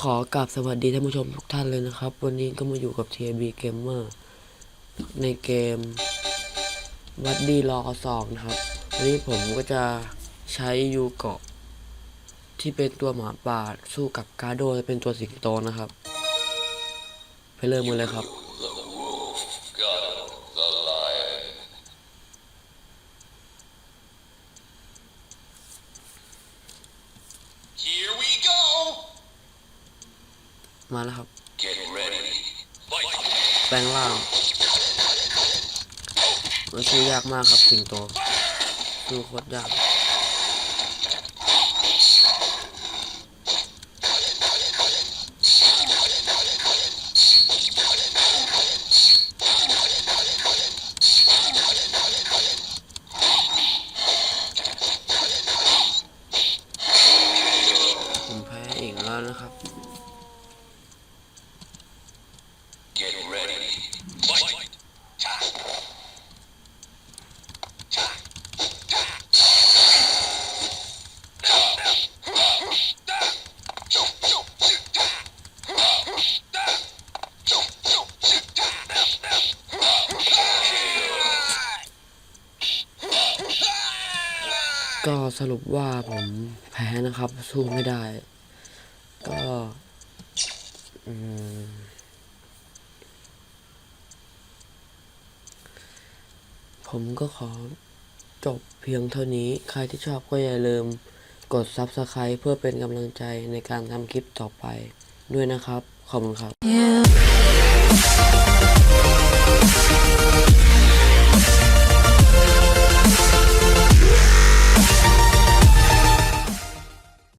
ขอกราบสวัสดีท่านผู้ชมทุกท่านเลยนะครับ วันนี้ก็มาอยู่กับ TB Gamer ในเกมวัดดีรอสองนะครับวันนี้ผมก็จะใช้ยูเกาะที่เป็นตัวหมาป่าสู้กับกาโดเป็นตัวสิงโตนะครับ ไปเริ่มกันเลยครับ มาแล้วครับ Get ready. Fight! แปลงร่างมันสู้ยากมากครับสิงโตสู้โคตรยากผมแพ้อีกแล้วนะครับ ก็สรุปว่าผมแพ้นะครับ สู้ไม่ได้ ก็ผมก็ขอจบเพียงเท่านี้ ใครที่ชอบก็อย่าลืมกด Subscribe เพื่อเป็นกำลังใจในการทำคลิปต่อไปด้วยนะครับ ขอบคุณครับ